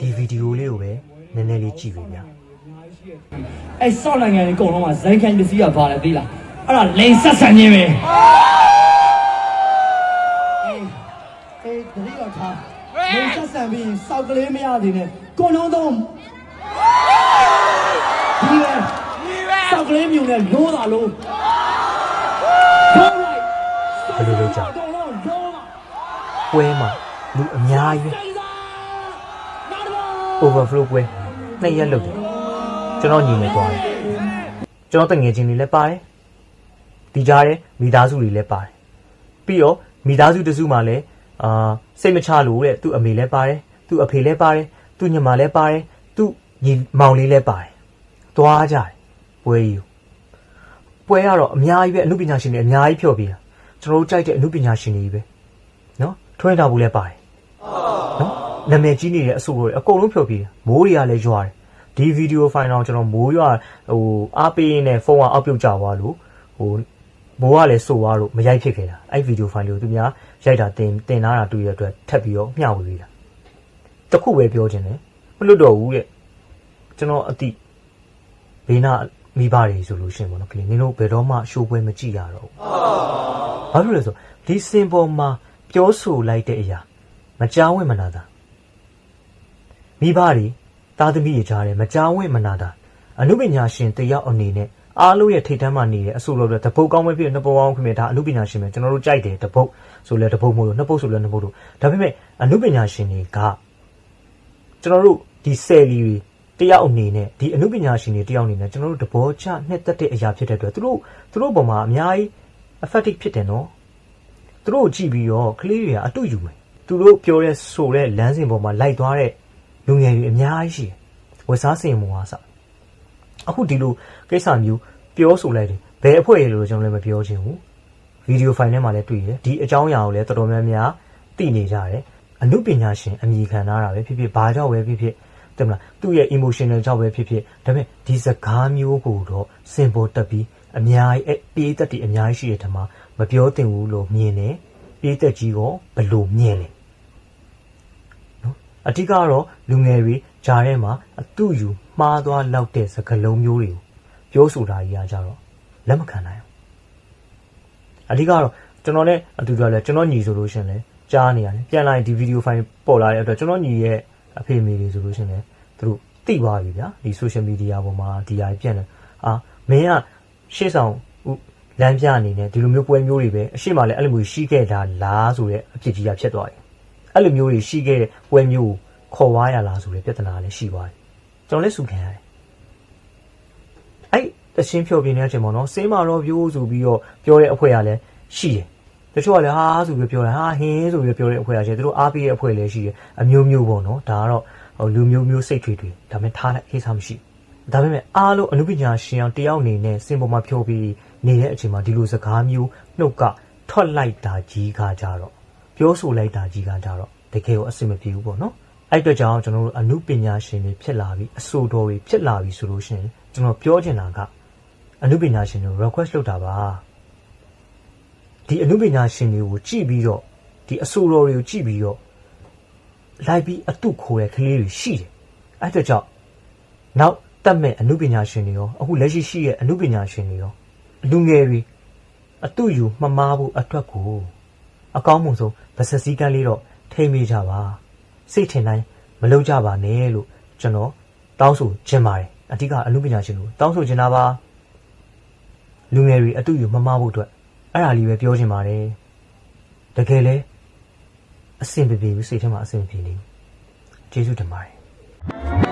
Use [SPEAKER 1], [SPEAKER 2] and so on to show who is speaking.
[SPEAKER 1] ဒီဗီဒီယိုလေးကိုပဲနည်းနည်းလေးကြည့်ပေးဗျာ
[SPEAKER 2] အဲ့ဆောက်နိုင်ငံတွေအကုန်လုံးကဇိုင်းခိုင်ပစ္စည်းကဘာလဲသိလားအဲ့ဒါလိန်ဆက်ဆံခြင်းပဲအေးအေးတတိယထားလိန်ဆက်ဆံပြီးရင်စောက်ကလေးမရသေးနဲ့ကိုလုံးတော့ဒီပဲစောက်ကလေးမြုံနဲ့လိုးတာလို့လိုးလိုက်
[SPEAKER 1] ဘယ်လိုလုပ်ကြ
[SPEAKER 2] တော့လိုးလိုး
[SPEAKER 1] ပွဲမှာလူအများကြီးပဲ
[SPEAKER 2] တိတ်စားနားတော့
[SPEAKER 1] overflow ပွဲနှစ်ရက်လုပ်တယ်ကျွန်တော်ညီနေသွားတယ်ကျွန်တော်တငယ်ချင်းတွေလည်းပါတယ်ဒီကြားထဲမိသားစုတွေလည်းပါတယ်ပြီးတော့မိသားစုတစုမှလည်းအာစိတ်မချလို့တဲ့သူ့အမေလည်းပါတယ်သူ့အဖေလည်းပါတယ်သူ့ညီမလည်းပါတယ်သူ့ညီမောင်လေးလည်းပါတယ်သွားကြတယ်ပွဲကြီးကိုပွဲကတော့အများကြီးပဲအမှုပညာရှင်တွေအများကြီးဖြော်ပြတာကျွန်တော်တို့ကြိုက်တဲ့အမှုပညာရှင်တွေကြီးပဲနော်ထွန်းတော်ဘူးလည်းပါတယ် နော်နာမည်ကြီးနေတဲ့အဆိုတွေအကုန်လုံးဖြုတ်ပြီးတယ်မိုးတွေကလည်းရွာတယ်ဒီဗီဒီယိုဖိုင်တော့ကျွန်တော်မိုးရွာဟိုအားပေးရင်းနဲ့ဖုန်းကအောက်ပြုတ်ကြသွားလို့ဟိုမိုးကလည်းဆိုသွားလို့မရိုက်ဖြစ်ခဲ့တာအဲ့ဗီဒီယိုဖိုင်လေးကိုသူများရိုက်တာတင်တင်လာတာတွေ့ရတဲ့အတွက်ထပ်ပြီးတော့မျှဝေပေးတာတခုပဲပြောချင်တယ်မလွတ်တော့ဘူးတဲ့ကျွန်တော်အတိဘေးနာမိဘတွေဆိုလို့ရှရင်ပေါ့နော်ကလေးနင်တို့ဘယ်တော့မှရှိုးပွဲမကြည့်ရတော့ဘူးဘာလို့လဲဆိုဒီစင်ပေါ်မှာပြောဆိုလိုက်တဲ့အရာမကြောင်းဝင်မနာတာ မိဘတွေသားသမီးတွေကြားတယ်မကြောင်းဝင်မနာတာအနုပညာရှင်တယောက်အနေနဲ့အားလုံးရဲ့ထိတ်တန်းမှနေတဲ့အဆိုလိုတဲ့တပုတ်ကောင်းပဲဖြစ်နှစ်ပုတ်ကောင်းခင်ဗျဒါအနုပညာရှင်ပဲကျွန်တော်တို့ကြိုက်တယ်တပုတ်ဆိုလဲတပုတ်မို့လို့နှစ်ပုတ်ဆိုလဲနှစ်ပုတ်လို့ဒါပေမဲ့အနုပညာရှင်တွေကကျွန်တော်တို့ဒီဆယ်လီတွေတယောက်အနေနဲ့ဒီအနုပညာရှင်တွေတယောက်အနေနဲ့ကျွန်တော်တို့တဘောချနှစ်သက်တဲ့အရာဖြစ်တဲ့အတွက်သူတို့သူတို့ပုံမှာအများကြီး effective ဖြစ်တယ်နော်သူတို့ကိုကြည့်ပြီးတော့ကလေးတွေကအတူယူမယ်သူတို့ပြောတဲ့ဆိုတဲ့လမ်းစဉ်ပေါ်မှာလိုက်သွားတဲ့ လူငယ်တွေအများကြီးရှိတယ်ဝက်စားစင်မောဟာစအခုဒီလိုကိစ္စမျိုးပြောဆိုလိုက်တယ်ဘယ်အဖွဲ့ရေလို့ကျွန်တော်လည်းမပြောချင်ဘူးဗီဒီယိုဖိုင်ထဲမှာလည်းတွေ့ရတယ်ဒီအကြောင်းအရာကိုလည်းတော်တော်များများသိနေကြတယ်အမှုပညာရှင်အမိခံထားတာပဲဖြစ်ဖြစ်ဘာကြောင့်ပဲဖြစ်ဖြစ်တယ်မလားသူ့ရဲ့ emotional ကြောင့်ပဲဖြစ်ဖြစ်ဒါပေမဲ့ဒီစကားမျိုးကိုတော့စင်ပေါ်တက်ပြီးအများကြီးအပြေးသက်တွေအများကြီးရှိတဲ့ထမှာမပြောသင့်ဘူးလို့မြင်တယ်ပြေးသက်ကြီးကဘယ်လိုမြင်လဲနော် အဓိကတော့လူငယ်တွေဂျားထဲမှာအတူယူမှားသွားလောက်တဲ့စကားလုံးမျိုးတွေကိုပြောဆိုတာကြီးအားကြတော့လက်မခံနိုင်ဘူးအဓိကတော့ကျွန်တော်နဲ့အတူတူလဲကျွန်တော်ညီဆိုလို့ရှရင်လဲကြားနေရတယ်ပြန်လာရင်ဒီဗီဒီယိုဖိုင်ပေါ်လာတဲ့အတွက်ကျွန်တော်ညီရဲ့အဖေမေတွေဆိုလို့ရှရင်လဲသူတို့သိသွားပြီဗျာဒီ social media ပေါ်မှာဒီဟာကြီးပြန်တယ်အာမင်းကရှေ့ဆောင်ဥလမ်းပြအနေနဲ့ဒီလိုမျိုးပွဲမျိုးတွေပဲအရှိမလဲအဲ့လိုမျိုးရှိခဲ့တာလားဆိုတဲ့အဖြစ်ကြီးကဖြစ်သွားတယ် အဲ့လိုမျိုးတွေရှိခဲ့တဲ့ပွဲမျိုးကိုခေါ်ဝါရလားဆိုတဲ့ပြဿနာလည်းရှိသွားတယ်ကျွန်တော်လည်းစုခံရတယ်အဲ့တရှင်းဖြောပြနေတဲ့အချိန်ပေါ့နော်စေးမာတော့ပြိုးဆိုပြီးတော့ပြောတဲ့အဖွဲကလည်းရှိတယ်တချို့ကလည်းဟာဆိုပြီးပြောတယ်ဟာဟင်းဆိုပြီးပြောတဲ့အဖွဲကရှိတယ်သူတို့အားပေးတဲ့အဖွဲလည်းရှိတယ်အမျိုးမျိုးပေါ့နော်ဒါကတော့ဟိုလူမျိုးမျိုးစိတ်တွေတွေဒါပေမဲ့ထားတဲ့ကိစ္စမရှိဘူးဒါပေမဲ့အားလုံးအနုပညာရှင်အောင်တယောက်အနေနဲ့စင်ပေါ်မှာဖြောပြီးနေတဲ့အချိန်မှာဒီလိုစကားမျိုးနှုတ်ကထွက်လိုက်တာကြီးကကြတော့ ပြောဆိုလိုက်တာကြီးကကြတော့တကယ်ကိုအဆင်မပြေဘူးပေါ့နော်အဲ့အတွက်ကြောင့်ကျွန်တော်တို့အနုပညာရှင်တွေဖြစ်လာပြီးအဆိုတော်တွေဖြစ်လာပြီးဆိုလို့ရှိရင်ကျွန်တော်ပြောချင်တာကအနုပညာရှင်တွေ request လုပ်တာပါဒီအနုပညာရှင်တွေကိုကြည့်ပြီးတော့ဒီအဆိုတော်တွေကိုကြည့်ပြီးတော့လိုက်ပြီးအတုခိုးတဲ့ကလေးတွေရှိတယ်အဲ့အတွက်ကြောင့်နောက်တက်မဲ့အနုပညာရှင်တွေရောအခုလက်ရှိရှိရဲ့အနုပညာရှင်တွေရောလူငယ်တွေအတုယူမမားဖို့အတွက်ကို အကောင်းမှုဆုံးဗဆက်စည်းကမ်းလေးတော့ထိမိကြပါစိတ်ထင်တိုင်းမလုပ်ကြပါနဲ့လို့ကျွန်တော်တောင်းဆိုခြင်းပါတယ်အဓိကအနုပညာရှင်တို့တောင်းဆိုခြင်းတာပါလူငယ်တွေအတုယူမမားဖို့အတွက်အဲ့ဒါလေးပဲပြောခြင်းပါတယ်တကယ်လဲအဆင်ပြေပြေစိတ်ထဲမှာအဆင်ပြေနေကျေးဇူးတင်ပါတယ်